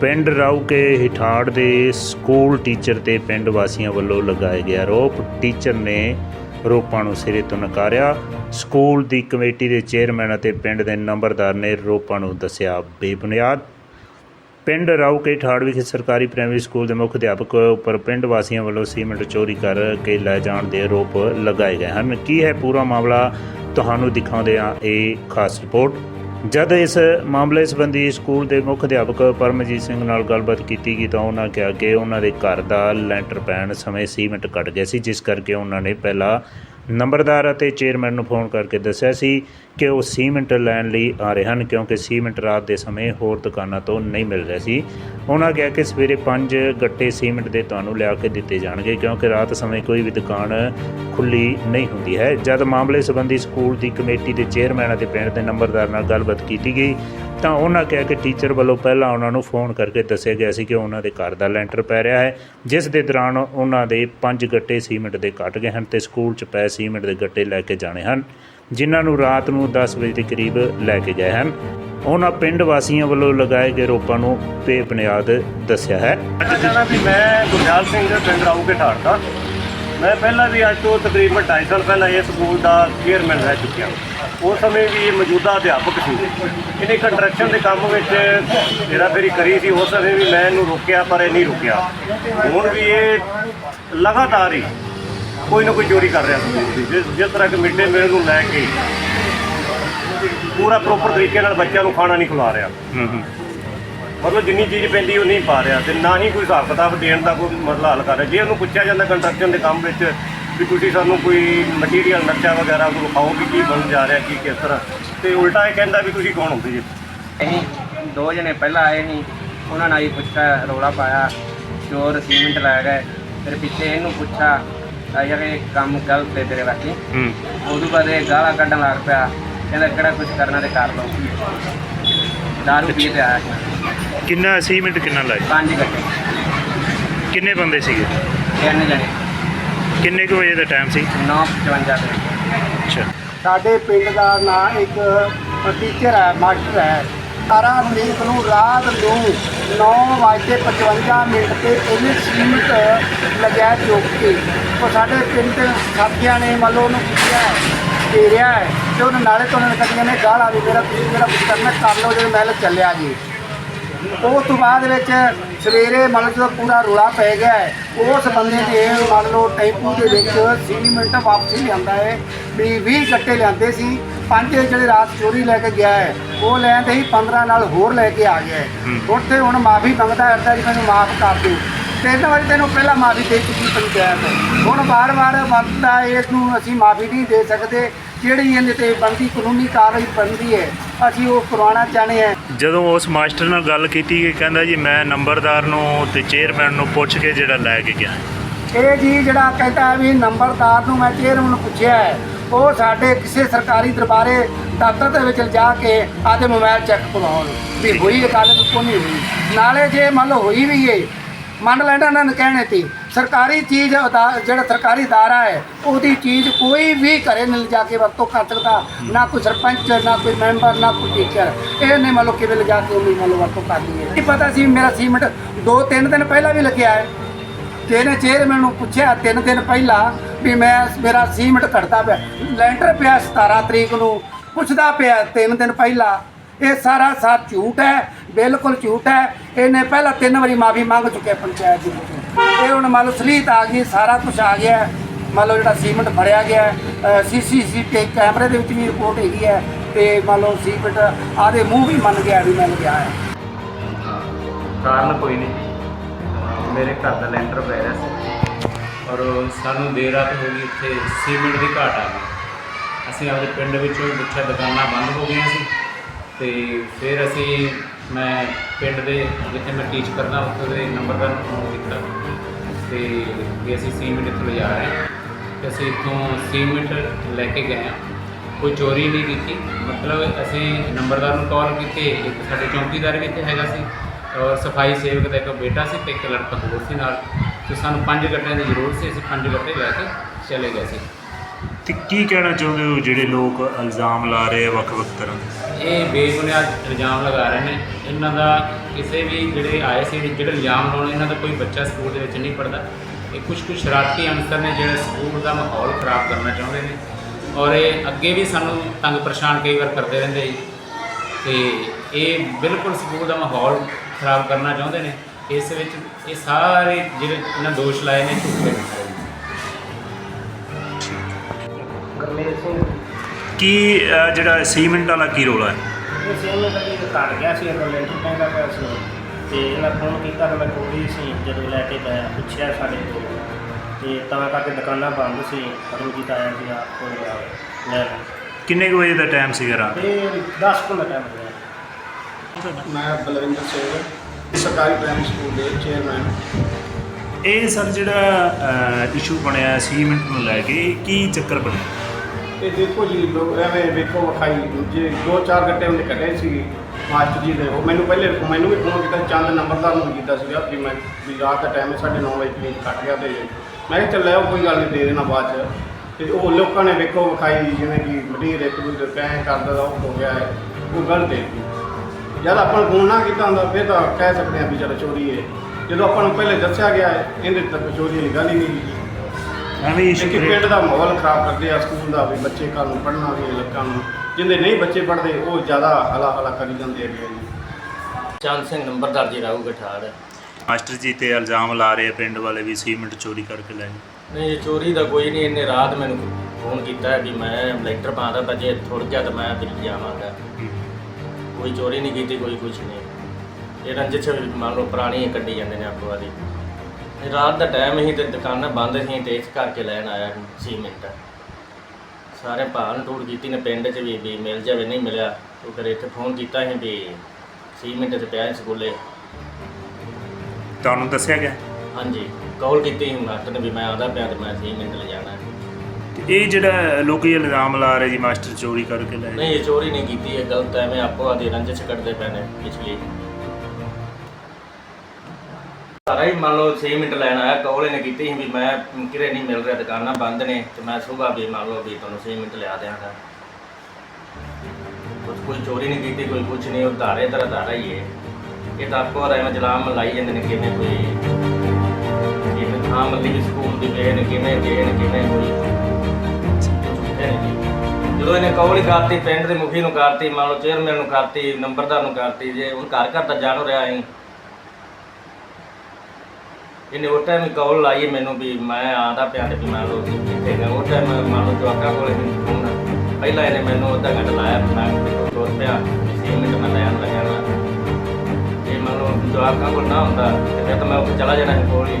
ਪਿੰਡ ਰਾਊਕੇ ਹਿਠਾੜ ਦੇ school teacher ਤੇ ਪਿੰਡ ਵਾਸੀਆਂ ਵੱਲੋਂ ਲਗਾਏ ਗਿਆ ਆਰੋਪ। ਟੀਚਰ ਨੇ ਆਰੋਪਾਂ ਨੂੰ ਸਿਰੇ ਤੋਂ ਨਕਾਰਿਆ। ਸਕੂਲ ਦੀ ਕਮੇਟੀ ਦੇ ਚੇਅਰਮੈਨ ਅਤੇ ਪਿੰਡ ਦੇ ਨੰਬਰਦਾਰ ਨੇ ਰੋਪਾਂ ਨੂੰ ਦੱਸਿਆ ਬੇਬੁਨਿਆਦ। ਪਿੰਡ ਰਾਊਕੇ ਠਾੜ ਵਿਖੇ ਸਰਕਾਰੀ ਪ੍ਰਾਇਮਰੀ ਸਕੂਲ ਦੇ ਮੁੱਖ ਅਧਿਆਪਕ ਉੱਪਰ ਪਿੰਡ ਵਾਸੀਆਂ ਵੱਲੋਂ ਸੀਮੈਂਟ ਚੋਰੀ ਕਰਕੇ ਲੈ ਜਾਣ ਦੇ ਆਰੋਪ ਲਗਾਏ ਗਏ ਹਨ। ਕੀ ਹੈ ਪੂਰਾ ਮਾਮਲਾ ਤੁਹਾਨੂੰ ਦਿਖਾਉਂਦੇ ਹਾਂ ਇਹ ਖਾਸ ਰਿਪੋਰਟ। ਜਦ ਇਸ ਮਾਮਲੇ ਸੰਬੰਧੀ ਸਕੂਲ ਦੇ ਮੁੱਖ ਅਧਿਆਪਕ ਪਰਮਜੀਤ ਸਿੰਘ ਨਾਲ ਗੱਲਬਾਤ ਕੀਤੀ ਗਈ ਤਾਂ ਉਹਨਾਂ ਕਿਹਾ ਕਿ ਉਹਨਾਂ ਦੇ ਘਰ ਦਾ ਲੈਂਟਰ ਪੈਣ ਸਮੇਂ ਸੀਮੈਂਟ ਕੱਟ ਗਿਆ ਸੀ, ਜਿਸ ਕਰਕੇ ਉਹਨਾਂ ਨੇ ਪਹਿਲਾਂ ਨੰਬਰਦਾਰ ਅਤੇ ਚੇਅਰਮੈਨ ਨੂੰ ਫੋਨ ਕਰਕੇ ਦੱਸਿਆ ਸੀ ਕਿ ਉਹ ਸੀਮੈਂਟ ਲੈਣ ਲਈ ਆ ਰਹੇ ਹਨ ਕਿਉਂਕਿ ਸੀਮੈਂਟ ਰਾਤ ਦੇ ਸਮੇਂ ਹੋਰ ਦੁਕਾਨਾਂ ਤੋਂ ਨਹੀਂ ਮਿਲ ਰਿਹਾ ਸੀ। ਉਹਨਾਂ ਕਿਹਾ ਕਿ ਸਵੇਰੇ 5 ਗੱਟੇ ਸੀਮੈਂਟ ਦੇ ਤੁਹਾਨੂੰ ਲਿਆ ਕੇ ਦਿੱਤੇ ਜਾਣਗੇ ਕਿਉਂਕਿ ਰਾਤ ਸਮੇਂ ਕੋਈ ਵੀ ਦੁਕਾਨ ਖੁੱਲੀ ਨਹੀਂ ਹੁੰਦੀ ਹੈ। ਜਦ ਮਾਮਲੇ ਸੰਬੰਧੀ ਸਕੂਲ ਦੀ ਕਮੇਟੀ ਦੇ ਚੇਅਰਮੈਨ ਅਤੇ ਪਿੰਡ ਦੇ ਨੰਬਰਦਾਰ ਨਾਲ ਗੱਲਬਾਤ ਕੀਤੀ ਗਈ, ਤਾਂ ਉਹਨਾਂ ਕਿਹਾ ਕਿ ਟੀਚਰ ਵੱਲੋਂ ਪਹਿਲਾਂ ਉਹਨਾਂ ਨੂੰ ਫੋਨ ਕਰਕੇ ਦੱਸਿਆ ਗਿਆ ਸੀ ਕਿ ਉਹਨਾਂ ਦੇ ਘਰ ਦਾ ਲੈਂਟਰ ਪੈ ਰਿਹਾ ਹੈ, ਜਿਸ ਦੇ ਦੌਰਾਨ ਉਹਨਾਂ ਦੇ 5 ਗੱਟੇ ਸੀਮੈਂਟ ਦੇ ਕੱਟ ਗਏ ਹਨ ਤੇ ਸਕੂਲ 'ਚ ਪਏ ਸੀਮੈਂਟ ਦੇ ਗੱਟੇ ਲੈ ਕੇ ਜਾਣੇ ਹਨ। ਜਿਨ੍ਹਾਂ ਨੂੰ ਰਾਤ ਨੂੰ 10 ਵਜੇ ਦੇ ਕਰੀਬ ਲੈ ਕੇ ਗਏ ਹਨ। ਉਹਨਾਂ ਪਿੰਡ ਵਾਸੀਆਂ ਵੱਲੋਂ ਲਗਾਏ ਗਏ ਰੋਪਾਂ ਨੂੰ ਬੇਬੁਨਿਆਦ ਦੱਸਿਆ ਹੈ। ਅੱਜ ਜਾਣਾ ਵੀ ਮੈਂ ਗੁਰਦਿਆਲ ਸਿੰਘ ਪਿੰਡ ਰਾਊ ਕੇ ਠਾੜਦਾ ਮੈਂ ਪਹਿਲਾਂ ਵੀ ਅੱਜ ਤੋਂ ਤਕਰੀਬਨ 2.5 ਸਾਲ ਪਹਿਲਾਂ ਇਹ ਸਕੂਲ ਦਾ ਚੇਅਰਮੈਨ ਰਹਿ ਚੁੱਕਿਆ ਉਸ ਸਮੇਂ ਵੀ ਇਹ ਮੌਜੂਦਾ ਅਧਿਆਪਕ ਸੀ। ਇਹਨੇ ਕੰਸਟਰਕਸ਼ਨ ਦੇ ਕੰਮ ਵਿੱਚ ਜਿਹੜਾ ਫੇਰੀ ਕਰੀ ਸੀ। ਉਸ ਸਮੇਂ ਵੀ ਮੈਂ ਇਹਨੂੰ ਰੋਕਿਆ ਪਰ ਇਹ ਨਹੀਂ ਰੁਕਿਆ। ਹੁਣ ਵੀ ਇਹ ਲਗਾਤਾਰ ਹੀ ਕੋਈ ਨਾ ਕੋਈ ਚੋਰੀ ਕਰ ਰਿਹਾ ਸੀ। ਜਿਸ ਜਿਸ ਤਰ੍ਹਾਂ ਕਿ ਮਿੱਡੇ ਮੇਲ ਨੂੰ ਲੈ ਕੇ ਪੂਰਾ ਪ੍ਰੋਪਰ ਤਰੀਕੇ ਨਾਲ ਬੱਚਿਆਂ ਨੂੰ ਖਾਣਾ ਨਹੀਂ ਖਿਲਾ ਰਿਹਾ। ਹੂੰ ਹੂੰ। ਮਤਲਬ ਜਿੰਨੀ ਚੀਜ਼ ਪੈਂਦੀ ਉਹ ਨਹੀਂ ਪਾ ਰਿਹਾ ਤੇ ਨਾ ਹੀ ਕੋਈ ਹਿਸਾਬ ਕਿਤਾਬ ਦੇਣ ਦਾ ਕੋਈ ਮਸਲਾ ਹੱਲ ਕਰ ਰਿਹਾ। ਜੇ ਉਹਨੂੰ ਪੁੱਛਿਆ ਜਾਂਦਾ ਕੰਸਟਰਕਸ਼ਨ ਦੇ ਕੰਮ ਵਿੱਚ ਵੀ ਤੁਸੀਂ ਸਾਨੂੰ ਕੋਈ ਮਟੀਰੀਅਲ ਨਕਸ਼ਾ ਵਗੈਰਾ ਕੋਈ ਵਿਖਾਓ ਵੀ ਕੀ ਬਣ ਜਾ ਰਿਹਾ ਕੀ ਕਿਸ ਤਰ੍ਹਾਂ। ਤੇ ਉਲਟਾ ਇਹ ਕਹਿੰਦਾ ਵੀ ਤੁਸੀਂ ਕੌਣ ਹੁੰਦੇ ਜੀ ਅਸੀਂ ਦੋ ਜਣੇ ਪਹਿਲਾਂ ਆਏ ਨਹੀਂ ਉਹਨਾਂ ਨਾਲ ਹੀ ਪੁੱਛਿਆ ਰੌਲਾ ਪਾਇਆ ਚੋਰ ਸੀਮੈਂਟ ਲੈ ਗਏ। ਫਿਰ ਪਿੱਛੇ ਇਹਨੂੰ ਪੁੱਛਿਆ ਆ ਯਾਰ ਇਹ ਕੰਮ ਗਲਤ ਹੈ ਤੇਰੇ ਵਾਸਤੇ। ਹੂੰ। ਉਦੋਂ ਬਾਅਦ ਇਹ ਗਾਲਾਂ ਕੱਢਣ ਲੱਗ ਪਿਆ। ਕਹਿੰਦਾ ਕਿਹੜਾ ਕੁਝ ਕਰਨਾ ਤੇ ਕਰ ਲਓ। ਦਾਰੂ ਪੀ ਤੇ ਆਇਆ ਸੀ। ਕਿੰਨਾ ਸੀਮੈਂਟ ਕਿੰਨਾ ਲਾਇਆ? ਪੰਜ ਘੰਟੇ। ਕਿੰਨੇ ਬੰਦੇ ਸੀਗੇ? ਤਿੰਨ ਜਣੇ। ਕਿੰਨੇ ਕੁ ਵਜੇ ਦਾ ਟਾਈਮ ਸੀ? 955 ਦੇ ਅੱਛਾ। ਸਾਡੇ ਪਿੰਡ ਦਾ ਨਾਂ ਇੱਕ ਟੀਚਰ ਹੈ ਮਾਸਟਰ ਹੈ। 18 ਤਰੀਕ ਨੂੰ ਰਾਤ ਨੂੰ 9:55 ਮਿੰਟ ਤੇ ਇਹਨੇ ਸੀਮਟ ਲਗਿਆ ਚੁੱਕ ਕੇ। ਸਾਡੇ ਪਿੰਡ ਦੇ ਸਾਥੀਆਂ ਨੇ ਮੰਨ ਲਓ ਉਹਨੂੰ ਪੁੱਛਿਆ ਘੇਰਿਆ ਹੈ ਤੇ ਉਹਨੇ ਨਾਲੇ ਤੋਂ ਉਹਨਾਂ ਨੇ ਕੱਢੀਆਂ ਨੇ ਗਾਲਾਂ ਵੀ ਮੇਰਾ ਤੁਸੀਂ ਜਿਹੜਾ ਕੁਝ ਕਰਨਾ ਕਰ ਲਓ ਜਦੋਂ ਮਹਿਲ ਚੱਲਿਆ ਜੀ। ਉਸ ਤੋਂ ਬਾਅਦ ਵਿੱਚ ਸਵੇਰੇ ਮੰਨ ਲਓ ਜਦੋਂ ਪੂਰਾ ਰੋਲਾ ਪੈ ਗਿਆ ਹੈ, ਉਸ ਬੰਦੇ ਨੇ ਮੰਨ ਲਓ ਟੈਂਪੂ ਦੇ ਵਿੱਚ ਸੀਮੈਂਟ ਵਾਪਸੀ ਲਿਆਂਦਾ ਹੈ ਵੀ 20 ਗੱਟੇ ਲਿਆਂਦੇ ਸੀ ਪੰਜ ਜਿਹੜੇ ਰਾਤ ਚੋਰੀ ਲੈ ਕੇ ਗਿਆ ਹੈ ਉਹ ਲੈਂਦੇ ਹੀ 15 ਨਾਲ ਹੋਰ ਲੈ ਕੇ ਆ ਗਿਆ ਹੈ। ਉੱਥੇ ਹੁਣ ਮਾਫੀ ਮੰਗਦਾ ਹੈ ਜੀ ਮੈਨੂੰ ਮਾਫ ਕਰ ਦਿਓ। ਤਿੰਨ ਵਾਰੀ ਤੈਨੂੰ ਪਹਿਲਾਂ ਮਾਫੀ ਦੇ ਚੁੱਕੀ ਪੰਚਾਇਤ ਹੁਣ ਵਾਰ-ਵਾਰ ਬੰਦਾ ਇਸ ਨੂੰ ਅਸੀਂ ਮਾਫੀ ਨਹੀਂ ਦੇ ਸਕਦੇ। ਜਿਹੜੀ ਇਹਦੇ ਤੇ ਬੰਦੀ ਕਾਨੂੰਨੀ ਕਾਰਵਾਈ ਬਣਦੀ ਹੈ ਅਸੀਂ ਉਹ ਕਰਵਾਉਣਾ ਚਾਹੁੰਦੇ ਹਾਂ। ਜਦੋਂ ਉਸ ਮਾਸਟਰ ਨਾਲ ਗੱਲ ਕੀਤੀ ਕਿ ਕਹਿੰਦਾ ਜੀ ਮੈਂ ਨੰਬਰਦਾਰ ਨੂੰ ਤੇ ਚੇਅਰਮੈਨ ਨੂੰ ਪੁੱਛ ਕੇ ਜਿਹੜਾ ਲੈ ਕੇ ਗਿਆ। ਇਹ ਜੀ ਜਿਹੜਾ ਕਹਿੰਦਾ ਵੀ ਨੰਬਰਦਾਰ ਨੂੰ ਮੈਂ ਚੇਅਰਮੈਨ ਨੂੰ ਪੁੱਛਿਆ ਹੈ ਉਹ ਸਾਡੇ ਕਿਸੇ ਸਰਕਾਰੀ ਦਰਬਾਰੇ ਦਫ਼ਤਰ ਦੇ ਵਿੱਚ ਜਾ ਕੇ ਆਦੇ ਮੋਬਾਈਲ ਚੈੱਕ ਕਰਵਾਉਣ। ਵੀ ਹੋਈ ਗੱਲ ਕੋਈ ਨਹੀਂ ਹੋਈ। ਨਾਲੇ ਜੇ ਮੰਨ ਲਓ ਹੋਈ ਵੀ ਏ ਮੰਨ ਲੈਣਾ ਇਹਨਾਂ ਨੇ ਕਹਿਣੇ ਤੀ ਸਰਕਾਰੀ ਚੀਜ਼ ਅਦਾ- ਜਿਹੜਾ ਸਰਕਾਰੀ ਦਾਰਾ ਹੈ, ਉਹਦੀ ਚੀਜ਼ ਕੋਈ ਵੀ ਘਰੇ ਨਹੀਂ ਲਿਜਾ ਕੇ ਵਰਤੋਂ ਕਰ ਸਕਦਾ। ਨਾ ਕੋਈ ਸਰਪੰਚ, ਨਾ ਕੋਈ ਮੈਂਬਰ, ਨਾ ਕੋਈ ਟੀਚਰ ਇਹ ਨੇ ਮੰਨ ਲਓ ਕਿਵੇਂ ਲਿਜਾ ਕੇ ਉਹਦੀ ਮੰਨ ਲਓ ਵਰਤੋਂ ਕਰਨੀ ਹੈ ਕੀ ਪਤਾ ਸੀ, ਮੇਰਾ ਸੀਮੈਂਟ ਦੋ ਤਿੰਨ ਦਿਨ ਪਹਿਲਾਂ ਵੀ ਲੱਗਿਆ ਹੈ। ਤੇ ਇਹਨੇ ਚੇਅਰਮੈਨ ਨੂੰ ਪੁੱਛਿਆ ਤਿੰਨ ਦਿਨ ਪਹਿਲਾਂ ਵੀ ਮੈਂ ਮੇਰਾ ਸੀਮੈਂਟ ਘਟਦਾ ਪਿਆ। ਲੈਂਟਰ ਪਿਆ 17 ਤਰੀਕ ਨੂੰ। ਪੁੱਛਦਾ ਪਿਆ ਤਿੰਨ ਦਿਨ ਪਹਿਲਾਂ। ਇਹ ਸਾਰਾ ਸਾਥ ਝੂਠ ਹੈ, ਬਿਲਕੁਲ ਝੂਠ ਹੈ। ਇਹਨੇ ਪਹਿਲਾਂ ਤਿੰਨ ਵਾਰੀ ਮਾਫੀ ਮੰਗ ਚੁੱਕਿਆ ਪੰਚਾਇਤ ਦੇ ਵਿੱਚ। ਇਹ ਹੁਣ ਮੰਨ ਲਓ ਸਲੀਤ ਆ ਗਈ, ਸਾਰਾ ਕੁਝ ਆ ਗਿਆ ਮੰਨ ਲਓ ਜਿਹੜਾ ਸੀਮੈਂਟ ਫੜਿਆ ਗਿਆ ਸੀਸੀਸੀ ਤੇ ਕੈਮਰੇ ਦੇ ਵਿੱਚ ਵੀ ਰਿਪੋਰਟ ਹੈਗੀ ਹੈ ਤੇ ਮੰਨ ਲਓ ਸੀਮੈਂਟ ਆਦੇ ਮੂੰਹ ਵੀ ਮੰਨ ਗਿਆ ਵੀ ਮੰਨ ਗਿਆ ਹੈ। ਕਾਰਨ ਕੋਈ ਨਹੀਂ। ਮੇਰੇ ਘਰ ਦਾ ਲੈਂਟਰ ਪੈ ਰਿਹਾ ਸੀ। ਔਰ ਸਾਨੂੰ ਦੇਰ ਰਾਤ ਹੋ ਗਈ ਇੱਥੇ ਸੀਮੈਂਟ ਦੀ ਘਾਟ ਆ ਗਈ। ਅਸੀਂ ਆਪਦੇ ਪਿੰਡ ਵਿੱਚੋਂ ਪੁੱਛਿਆ ਦੁਕਾਨਾਂ ਬੰਦ ਹੋ ਗਈਆਂ ਸੀ। ਤੇ ਫਿਰ ਅਸੀਂ ਮੈਂ ਪਿੰਡ ਦੇ ਜਿੱਥੇ ਮੈਂ ਟੀਚ ਕਰਦਾ ਉੱਥੇ ਦੇ ਨੰਬਰਦਾਰ ਨੂੰ ਫੋਨ ਕੀਤਾ ਤੇ ਵੀ ਅਸੀਂ ਸੀਮੈਂਟ ਇੱਥੋਂ ਲਿਜਾ ਰਹੇ ਹਾਂ। ਤੇ ਅਸੀਂ ਇੱਥੋਂ ਸੀਮੈਂਟ ਲੈ ਕੇ ਗਏ ਹਾਂ। ਕੋਈ ਚੋਰੀ ਨਹੀਂ ਕੀਤੀ, ਮਤਲਬ ਅਸੀਂ ਨੰਬਰਦਾਰ ਨੂੰ ਕਾਲ ਕੀਤੀ, ਇੱਕ ਸਾਡੇ ਚੌਂਕੀਦਾਰ ਵੀ ਇੱਥੇ ਹੈਗਾ ਸੀ ਔਰ ਸਫ਼ਾਈ ਸੇਵਕ ਦਾ ਇੱਕ ਬੇਟਾ ਸੀ ਤੇ ਇੱਕ ਲੜਕਾ ਹੋਰ ਸੀ ਨਾਲ। ਤੇ ਸਾਨੂੰ ਪੰਜ ਗੱਟਿਆਂ ਦੀ ਜ਼ਰੂਰਤ ਸੀ, ਅਸੀਂ ਪੰਜ ਗੱਟੇ ਲੈ ਕੇ ਚਲੇ ਗਏ ਸੀ। ਤੇ ਕੀ ਕਹਿਣਾ ਚਾਹੁੰਦੇ ਹੋ ਜਿਹੜੇ ਲੋਕ ਇਲਜ਼ਾਮ ਲਾ ਰਹੇ ਆ ਵੱਖ-ਵੱਖ ਤਰ੍ਹਾਂ ਦੇ? ਇਹ ਬੇਬੁਨਿਆਦ ਇਲਜ਼ਾਮ ਲਗਾ ਰਹੇ ਨੇ। ਇਹਨਾਂ ਦਾ ਕਿਸੇ ਵੀ ਜਿਹੜੇ ਆਏ ਸੀ, ਜਿਹੜੇ ਇਲਜ਼ਾਮ ਲਾਉਣ, ਇਹਨਾਂ ਦਾ ਕੋਈ ਬੱਚਾ ਸਕੂਲ ਦੇ ਵਿੱਚ ਨਹੀਂ ਪੜਦਾ ਇਹ ਕੁਝ ਕੁਝ ਸ਼ਰਾਰਤੀ ਅਨਸਰ ਨੇ ਜਿਹੜੇ ਸਕੂਲ ਦਾ ਮਾਹੌਲ ਖਰਾਬ ਕਰਨਾ ਚਾਹੁੰਦੇ ਨੇ। ਔਰ ਇਹ ਅੱਗੇ ਵੀ ਸਾਨੂੰ ਤੰਗ ਪਰੇਸ਼ਾਨ ਕਈ ਵਾਰ ਕਰਦੇ ਰਹਿੰਦੇ ਜੀ। ਤੇ ਇਹ ਬਿਲਕੁਲ ਸਕੂਲ ਦਾ ਮਾਹੌਲ ਖਰਾਬ ਕਰਨਾ ਚਾਹੁੰਦੇ ਨੇ। ਇਸ ਵਿੱਚ ਇਹ ਸਾਰੇ ਜਿਹੜੇ ਇਹਨਾਂ ਦੋਸ਼ ਲਾਏ ਨੇ ਝੂਠੇ ਨੇ। ਗਰਮੇਲ ਸਿੰਘ। ਕੀ ਜਿਹੜਾ ਸੀਮੈਂਟ ਵਾਲਾ ਕੀ ਰੋਲਾ ਹੈ ਇਹ ਸੇਮ ਕਦੀ ਘਟ ਗਿਆ ਸੀ ਅਗਰ ਲੈਂਟਰ ਪੈਂਦਾ ਪਿਆ ਸੀ। ਤੇ ਇਹਨਾਂ ਫੋਨ ਕੀਤਾ ਤਾਂ ਮੈਂ ਕੋਲੀ ਸੀ ਜਦੋਂ ਲੈ ਕੇ ਗਿਆ ਪੁੱਛਿਆ ਸਾਡੇ ਕੋਲ। ਤੇ ਤਾਂ ਕਰਕੇ ਦੁਕਾਨਾਂ ਬੰਦ ਸੀ ਰੋਜੀ ਆਇਆ ਸੀ ਆਪ ਕੋਲ ਆ ਲੈ ਲਓ। ਕਿੰਨੇ ਕੁ ਵਜੇ ਦਾ ਟਾਈਮ ਸੀਗਾ ਰਾਤ? ਤੇ 10 ਕੁ ਦਾ ਟਾਈਮ ਹੋਇਆ ਮੈਂ ਬਲਵਿੰਦਰ ਸਿੰਘ ਸਰਕਾਰੀ ਪ੍ਰਾਇਮਰੀ ਸਕੂਲ ਦੇ ਚੇਅਰਮੈਨ ਇਹ ਸਰ ਜਿਹੜਾ ਇਸ਼ੂ ਬਣਿਆ ਸੀਮੈਂਟ ਨੂੰ ਲੈ ਕੇ ਕੀ ਚੱਕਰ ਬਣਿਆ? ਇਹ ਦੇਖੋ ਜੀ, ਲੋਕ ਐਵੇਂ ਵੇਖੋ ਵਿਖਾਈ ਜੇ ਦੋ ਚਾਰ ਗੱਟੇ ਉਹਨੇ ਕੱਢੇ ਸੀ ਮਾਸਟਰ ਜੀ ਦੇ। ਉਹ ਮੈਨੂੰ ਪਹਿਲੇ ਮੈਨੂੰ ਵੀ ਫੋਨ ਕੀਤਾ, ਚੰਦ ਨੰਬਰਦਾਰ ਨੂੰ ਕੀਤਾ ਸੀਗਾ ਕਿ ਮੈਂ ਵੀ ਰਾਤ ਦਾ ਟਾਈਮ ਸਾਢੇ ਨੌ ਵਜੇ ਪਲੀਜ਼ ਕੱਟ ਗਿਆ ਤੇ ਮੈਂ ਕਿਹਾ ਚੱਲ ਲੈ ਆਓ, ਕੋਈ ਗੱਲ ਨਹੀਂ ਦੇ ਦੇਣਾ ਬਾਅਦ ਚ। ਤੇ ਉਹ ਲੋਕਾਂ ਨੇ ਵੇਖੋ ਵਿਖਾਈ, ਜਿਵੇਂ ਕਿ ਮਟੀਰ ਇੱਕ ਦੂਜੇ ਪੈਂ ਕਰਦਾ ਦਾ ਉਹ ਹੋ ਗਿਆ ਹੈ, ਉਹ ਗੱਲ ਦੇ ਦਿੱਤੀ ਜਦ ਆਪਾਂ ਨੂੰ ਫੋਨ ਨਾ ਕੀਤਾ ਹੁੰਦਾ, ਫਿਰ ਤਾਂ ਕਹਿ ਸਕਦੇ ਹਾਂ ਵੀ ਚਲੋ ਚੋਰੀ ਹੈ। ਜਦੋਂ ਆਪਾਂ ਨੂੰ ਪਹਿਲੇ ਦੱਸਿਆ ਗਿਆ ਹੈ, ਇਹਦੇ ਤੱਕ ਚੋਰੀ ਦੀ ਗੱਲ ਹੀ ਨਹੀਂ ਜੀ ਐਵੇਂ ਇਸ਼ੂ ਕਿ ਪਿੰਡ ਦਾ ਮਾਹੌਲ ਖਰਾਬ ਕਰਦੇ ਆ ਸਕੂਲ ਦਾ ਵੀ ਬੱਚੇ ਕੱਲ੍ਹ ਨੂੰ ਪੜ੍ਹਨਾ ਵੀ ਲੋਕਾਂ ਨੂੰ। ਜਿੰਦੇ ਨਹੀਂ ਬੱਚੇ ਪੜ੍ਹਦੇ ਉਹ ਜ਼ਿਆਦਾ ਹਲਾ ਹਲਾ ਕਰੀ ਜਾਂਦੇ ਹੈਗੇ ਆ ਜੀ। ਚੰਦ ਸਿੰਘ ਨੰਬਰਦਾਰ ਜੀ ਰਾਹੂ ਗਠਾੜ ਮਾਸਟਰ ਜੀ ਤੇ ਇਲਜ਼ਾਮ ਲਾ ਰਹੇ ਆ ਪਿੰਡ ਵਾਲੇ ਵੀ ਸੀਮੈਂਟ ਚੋਰੀ ਕਰਕੇ ਲੈ ਗਏ। ਨਹੀਂ ਚੋਰੀ ਦਾ ਕੋਈ ਨਹੀਂ ਇਹਨੇ ਰਾਤ ਮੈਨੂੰ ਫੋਨ ਕੀਤਾ ਕਿ ਮੈਂ ਲੈਂਟਰ ਪਾਦਾ ਤਾਂ ਜੇ ਥੋੜ ਗਿਆ ਤਾਂ ਮੈਂ ਬਿਲ ਜਾਵਾਂਗਾ। ਕੋਈ ਚੋਰੀ ਨਹੀਂ ਕੀਤੀ ਕੋਈ ਕੁਝ ਨਹੀਂ। ਇਹ ਰੰਜਿਸ਼ ਵੀ ਮੰਨ ਲਓ ਪੁਰਾਣੀ ਹੀ ਕੱਢੀ ਜਾਂਦੇ ਨੇ ਆਪੋ ਵਾਲੀ ਇਹ ਰਾਤ ਦਾ ਟਾਈਮ ਹੀ ਤੇ ਦੁਕਾਨਾਂ ਬੰਦ ਸੀ ਤੇ ਇਸ ਕਰਕੇ ਲੈਣ ਆਇਆ ਸੀਮੈਂਟ। ਸਾਰੇ ਭਾਨ ਟੂੜ ਕੀਤੀ ਨੇ ਪਿੰਡ 'ਚ ਵੀ ਵੀ ਮਿਲ ਜਾਵੇ ਨਹੀਂ ਮਿਲਿਆ ਉਹ ਫਿਰ ਇੱਥੇ ਫੋਨ ਕੀਤਾ ਸੀ ਵੀ ਸੀਮੈਂਟ ਤੇ ਪਿਆ ਸੀ ਸਕੂਲੇ। ਤੁਹਾਨੂੰ ਦੱਸਿਆ ਗਿਆ? ਹਾਂਜੀ ਕਾਲ ਕੀਤੀ ਸੀ ਮਾਸਟਰ ਨੇ ਵੀ ਮੈਂ ਆਦਾ ਪਿਆ ਤੇ ਮੈਂ ਸੀਮੈਂਟ ਲੈ ਜਾਣਾ। ਤੇ ਇਹ ਜਿਹੜਾ ਲੋਕੀ ਇਲਜ਼ਾਮ ਲਾ ਰਹੇ ਜੀ ਮਾਸਟਰ ਚੋਰੀ ਕਰਕੇ ਲੈ ਨਹੀਂ ਇਹ ਚੋਰੀ ਨਹੀਂ ਕੀਤੀ ਇਹ ਗਲਤ ਮੈਂ ਆਪੋ ਆਦੀ ਰੰਜਿਸ਼ ਕੱਢਦੇ ਪਏ ਨੇ ਪਿਛਲੀ। ਸਾਰਾ ਹੀ ਮੰਨ ਲਓ 6 ਮਿੰਟ ਲੈਣ ਆਇਆ ਕੌਲੇ ਨੇ ਕੀਤੀ ਸੀ ਵੀ ਮੈਂ ਕਿਰੇ ਨਹੀਂ ਮਿਲ ਰਿਹਾ, ਦੁਕਾਨਾਂ ਬੰਦ ਨੇ ਤੇ ਮੈਂ ਸੁਬਾਹ ਵੀ ਮੰਨ ਲਓ ਵੀ ਤੁਹਾਨੂੰ 6 ਮਿੰਟ ਲਿਆ ਦਿਆਂਗਾ। ਕੁਝ ਕੋਈ ਚੋਰੀ ਨਹੀਂ ਕੀਤੀ, ਕੋਈ ਕੁਛ ਨਹੀਂ, ਉਹ ਤਰ੍ਹਾਂ ਧਾਰਾ ਹੀ ਹੈ। ਇਹ ਤਾਂ ਆਪੋ ਐਵੇਂ ਜਲਾਮ ਲਾਈ ਜਾਂਦੇ ਨੇ, ਕਿਵੇਂ ਕੋਈ ਕਿਵੇਂ ਥਾਂ ਮੱਲੀ ਵੀ ਸਕੂਲ ਦੀ ਵੇਨ ਕਿਵੇਂ ਵੇਨ ਕਿਵੇਂ ਕੋਈ। ਨੇ ਜੀ। ਜਦੋਂ ਇਹਨੇ ਕੌਲੀ ਕਰਤੀ, ਪਿੰਡ ਦੇ ਮੁਖੀ ਨੂੰ ਕਰਤੀ, ਮੰਨ ਲਓ ਚੇਅਰਮੈਨ ਨੂੰ ਕਰਤੀ, ਨੰਬਰਦਾਰ ਨੂੰ ਕਰਤੀ, ਜੇ ਹੁਣ ਘਰ ਘਰ ਤਾਂ ਜਾਣੋ ਰਿਹਾ ਅਸੀਂ ਇਹਨੇ ਉਹ ਟਾਈਮ ਕੌਲ ਲਾਈ ਮੈਨੂੰ ਵੀ ਮੈਂ ਆਂਦਾ ਪਿਆ ਤੇ ਵੀ ਮੈਂ ਲਓ ਇੱਥੇ ਗਾ ਉਹ ਟਾਈਮ ਮੰਨ ਲਓ ਜਵਾਕਾਂ ਕੋਲੇ ਨਹੀਂ ਫੋਨ ਪਹਿਲਾਂ ਇਹਨੇ ਮੈਨੂੰ ਅੱਧਾ ਘੰਟਾ ਲਾਇਆ ਫਿਰ ਮੈਂ ਕਿਤੇ ਤੁਰ ਪਿਆ 6 ਮਿੰਟ ਮੈਂ ਲੈਣ ਲੱਗਿਆ ਨਾ ਇਹ ਮੰਨ ਲਓ ਜਵਾਕਾਂ ਕੋਲ ਨਾ ਹੁੰਦਾ, ਤੇ ਫਿਰ ਤਾਂ ਮੈਂ ਉੱਥੇ ਚਲਾ ਜਾਣਾ ਸੀ ਕੋਲ ਹੀ